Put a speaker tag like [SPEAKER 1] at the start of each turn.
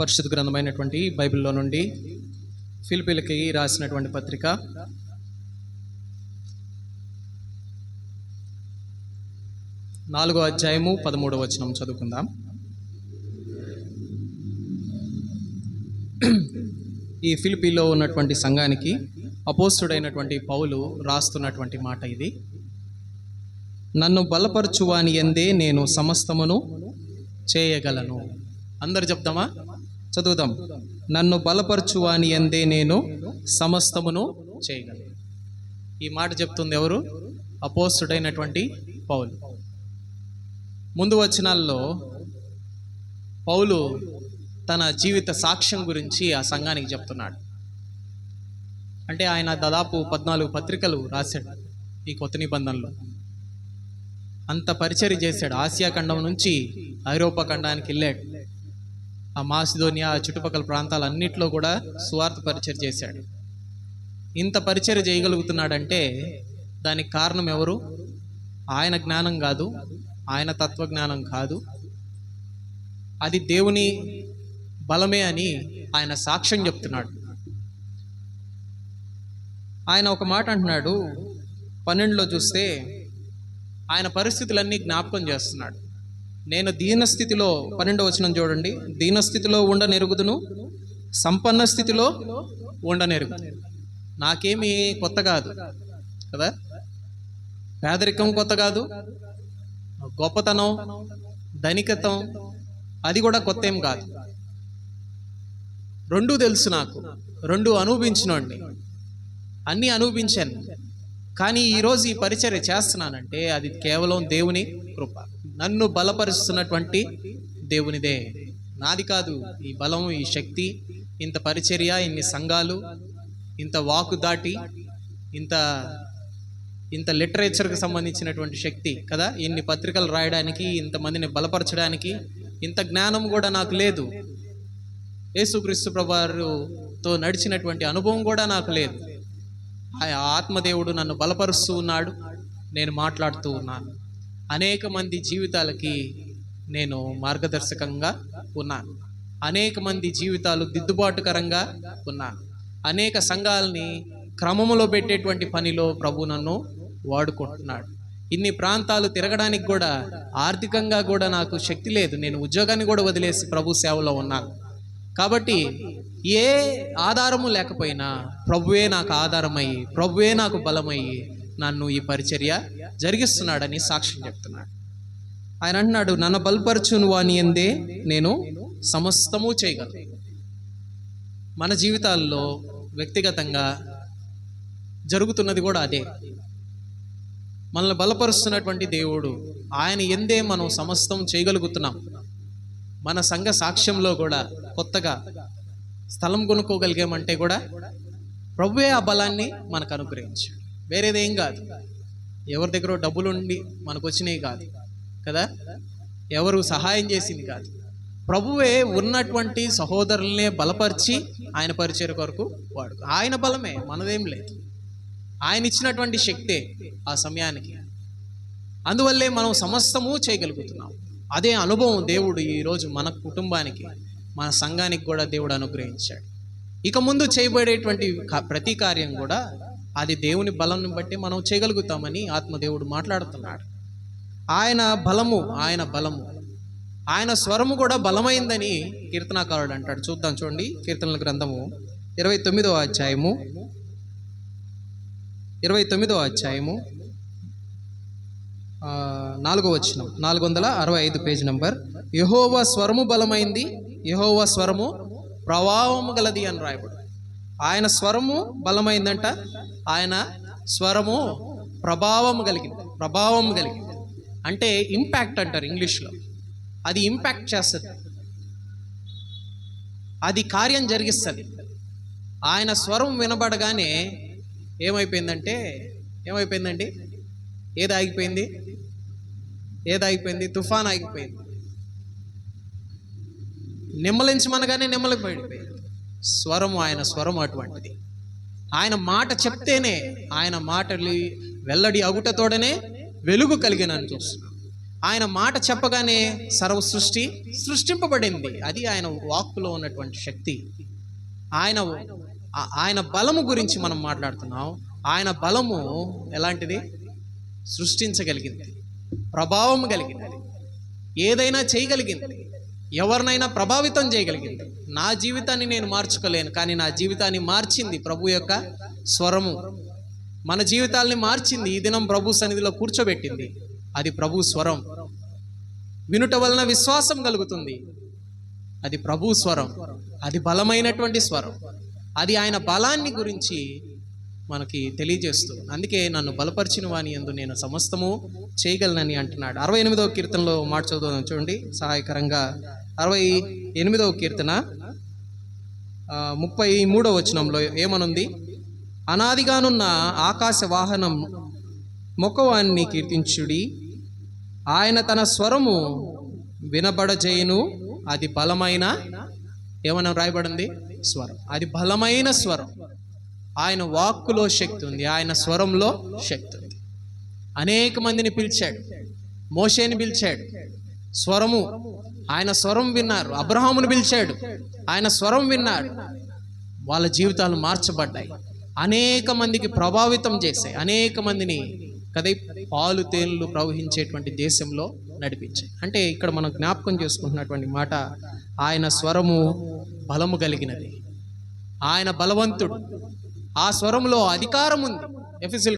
[SPEAKER 1] పరిశుద్ధ గ్రంథమైనటువంటి బైబిల్లో నుండి ఫిలిపిలకి రాసినటువంటి పత్రిక. నాలుగో అధ్యాయము పదమూడవ వచనం చదువుకుందాం. ఈ ఫిలిపిలో ఉన్నటువంటి సంఘానికి అపోస్తుడైనటువంటి పౌలు రాస్తున్నటువంటి మాట ఇది. నన్ను బలపరచువాని ఎందే నేను సమస్తమును చేయగలను. అందరు చెప్దామా చదువుదాం. నన్ను బలపరచువాని ఎందే నేను సమస్తమును చేయగలను. ఈ మాట చెప్తుంది ఎవరు? అపోస్తుడైనటువంటి పౌలు. ముందు వచనాల్లో పౌలు తన జీవిత సాక్ష్యం గురించి ఆ సంఘానికి చెప్తున్నాడు. అంటే ఆయన దాదాపు పద్నాలుగు పత్రికలు రాశాడు ఈ కొత్త నిబంధనలో. అంత పరిచయం చేశాడు. ఆసియా ఖండం నుంచి ఐరోపా ఖండానికి వెళ్ళాడు. ఆ మాసిదోనియా ఆ చుట్టుపక్కల ప్రాంతాలన్నింటిలో కూడా సువార్త పరిచయ చేశాడు. ఇంత పరిచయ చేయగలుగుతున్నాడంటే దానికి కారణం ఎవరు? ఆయన జ్ఞానం కాదు ఆయన తత్వజ్ఞానం కాదు. అది దేవుని బలమే అని ఆయన సాక్ష్యం చెప్తున్నాడు. ఆయన ఒక మాట అంటున్నాడు పన్నెండులో చూస్తే ఆయన పరిస్థితులన్నీ జ్ఞాపకం చేస్తున్నాడు. నేను దీనస్థితిలో పన్నెండో వచనం చూడండి. దీనస్థితిలో ఉండనెరుగుదును సంపన్న స్థితిలో ఉండనెరుగు నాకేమీ కొత్త కాదు కదా? పేదరికం కొత్త కాదు గొప్పతనం ధనికతం అది కూడా కొత్త ఏం కాదు. రెండు తెలుసు నాకు రెండు అనుభవించినండి అన్నీ అనుభవించాను. కానీ ఈరోజు ఈ పరిచర్య చేస్తున్నానంటే అది కేవలం దేవుని కృప. నన్ను బలపరుస్తున్నటువంటి దేవునిదే. నాది కాదు ఈ బలం ఈ శక్తి ఇంత పరిచర్య ఇన్ని సంఘాలు ఇంత వాకు దాటి ఇంత ఇంత లిటరేచర్కి సంబంధించినటువంటి శక్తి కదా? ఇన్ని పత్రికలు రాయడానికి ఇంతమందిని బలపరచడానికి ఇంత జ్ఞానం కూడా నాకు లేదు. యేసుక్రీస్తు ప్రభుతో నడిచినటువంటి అనుభవం కూడా నాకు లేదు. ఆ ఆత్మదేవుడు నన్ను బలపరుస్తూ ఉన్నాడు. నేను మాట్లాడుతూ ఉన్నాను. అనేక మంది జీవితాలకి నేను మార్గదర్శకంగా ఉన్నాను. అనేక మంది జీవితాలు దిద్దుబాటుకరంగా ఉన్నాను. అనేక సంఘాలని క్రమములో పెట్టేటువంటి పనిలో ప్రభు నన్ను వాడుకుంటున్నాడు. ఇన్ని ప్రాంతాలు తిరగడానికి కూడా ఆర్థికంగా కూడా నాకు శక్తి లేదు. నేను ఉద్యోగాన్ని కూడా వదిలేసి ప్రభు సేవలో ఉన్నాను. కాబట్టి ఏ ఆధారము లేకపోయినా ప్రభువే నాకు ఆధారమయ్యి ప్రభువే నాకు బలమయ్యి నన్ను ఈ పరిచర్య జరిగిస్తున్నాడని సాక్ష్యం చెప్తున్నాడు. ఆయన అంటున్నాడు నన్ను బలపరచును వాని ఎందే నేను సమస్తము చేయగలను. మన జీవితాల్లో వ్యక్తిగతంగా జరుగుతున్నది కూడా అదే. మనల్ని బలపరుస్తున్నటువంటి దేవుడు ఆయన ఎందే మనం సమస్తం చేయగలుగుతున్నాం. మన సంఘ సాక్ష్యంలో కూడా కొత్తగా స్థలం కొనుక్కోగలిగామంటే కూడా ప్రభువే ఆ బలాన్ని మనకు అనుగ్రహించాడు. వేరేదేం కాదు. ఎవరి దగ్గర డబ్బులు ఉండి మనకు వచ్చినవి కాదు. కదా? ఎవరు సహాయం చేసింది కాదు. ప్రభువే ఉన్నటువంటి సహోదరులనే బలపరిచి ఆయన పరిచయ కొరకు వాడు ఆయన బలమే మనదేం లేదు. ఆయన ఇచ్చినటువంటి శక్తే ఆ సమయానికి. అందువల్లే మనం సమస్తము చేయగలుగుతున్నాం. అదే అనుభవం దేవుడు ఈరోజు మన కుటుంబానికి మన సంఘానికి కూడా దేవుడు అనుగ్రహించాడు. ఇక ముందు చేయబడేటువంటి ప్రతి కార్యం కూడా అది దేవుని బలం బట్టి మనం చేయగలుగుతామని ఆత్మదేవుడు మాట్లాడుతున్నాడు. ఆయన బలము ఆయన బలము. ఆయన స్వరము కూడా బలమైందని కీర్తనాకారుడు అంటాడు. చూద్దాం చూడండి కీర్తనల గ్రంథము ఇరవై తొమ్మిదవ అధ్యాయము. ఇరవై తొమ్మిదవ అధ్యాయము. నాలుగో వచ్చిన నాలుగు వందల అరవై ఐదు పేజ్ నంబర్. యహోవ స్వరము బలమైంది యహోవ స్వరము ప్రభావము గలది అని రాయబడు. ఆయన స్వరము బలమైందంట ఆయన స్వరము ప్రభావం కలిగింది. ప్రభావం కలిగింది. అంటే ఇంపాక్ట్ అంటారు ఇంగ్లీష్లో. అది ఇంపాక్ట్ చేస్తుంది. అది కార్యం జరిగిస్తుంది. ఆయన స్వరం వినబడగానే ఏమైపోయిందంటే ఏమైపోయిందండి? ఏది ఆగిపోయింది? ఏది ఆగిపోయింది? తుఫాన్ ఆగిపోయింది. నిమ్మలించమనగానే నిమ్మలిపోయిపోయింది స్వరం ఆయన స్వరం అటువంటిది. ఆయన మాట చెప్తేనే ఆయన మాటలు వెల్లడి అగుటతోడనే వెలుగు కలిగినని చూస్తున్నాం. ఆయన మాట చెప్పగానే సర్వ సృష్టి సృష్టింపబడింది. అది ఆయన వాక్కులో ఉన్నటువంటి శక్తి. ఆయన ఆయన బలము గురించి మనం మాట్లాడుతున్నాం. ఆయన బలము ఎలాంటిది? సృష్టించగలిగింది. ప్రభావం కలిగింది ఏదైనా చేయగలిగింది. ఎవరినైనా ప్రభావితం చేయగలిగింది. నా జీవితాన్ని నేను మార్చుకోలేను కానీ నా జీవితాన్ని మార్చింది ప్రభు యొక్క స్వరము. మన జీవితాల్ని మార్చింది ఈ దినం ప్రభు సన్నిధిలో కూర్చోబెట్టింది. అది ప్రభు స్వరం. వినుట వలన విశ్వాసం కలుగుతుంది. అది ప్రభు స్వరం. అది బలమైనటువంటి స్వరం. అది ఆయన బలాన్ని గురించి మనకి తెలియజేస్తుంది అందుకే నన్ను బలపరిచిన వాని ఎందు నేను సమస్తము చేయగలనని అంటున్నాడు. అరవై ఎనిమిదవ కీర్తనలో మాట చదువుదాం చూడండి సహాయకరంగా. అరవై ఎనిమిదవ కీర్తన ముప్పై మూడవ వచనంలో ఏమనుంది? అనాదిగానున్న ఆకాశ వాహనం ముఖవాన్ని కీర్తించుడి ఆయన తన స్వరము వినబడజేయును అది బలమైన ఏమన్నా రాయబడింది? స్వరం. అది బలమైన స్వరం. ఆయన వాక్కులో శక్తి ఉంది ఆయన స్వరంలో శక్తి ఉంది. అనేక మందిని పిలిచాడు మోషేని పిలిచాడు స్వరము ఆయన స్వరం విన్నారు అబ్రహామును పిలిచాడు ఆయన స్వరం విన్నారు. వాళ్ళ జీవితాలు మార్చబడ్డాయి. అనేక మందికి ప్రభావితం చేశాయి అనేక మందిని కదై పాలు తేనెలు ప్రవహించేటువంటి దేశంలో నడిపించాయి. అంటే ఇక్కడ మనం జ్ఞాపకం చేసుకుంటున్నటువంటి మాట ఆయన స్వరము బలము కలిగినది. ఆయన బలవంతుడు. ఆ స్వరంలో అధికారం ఉంది ఎఫ్ఎస్ఎల్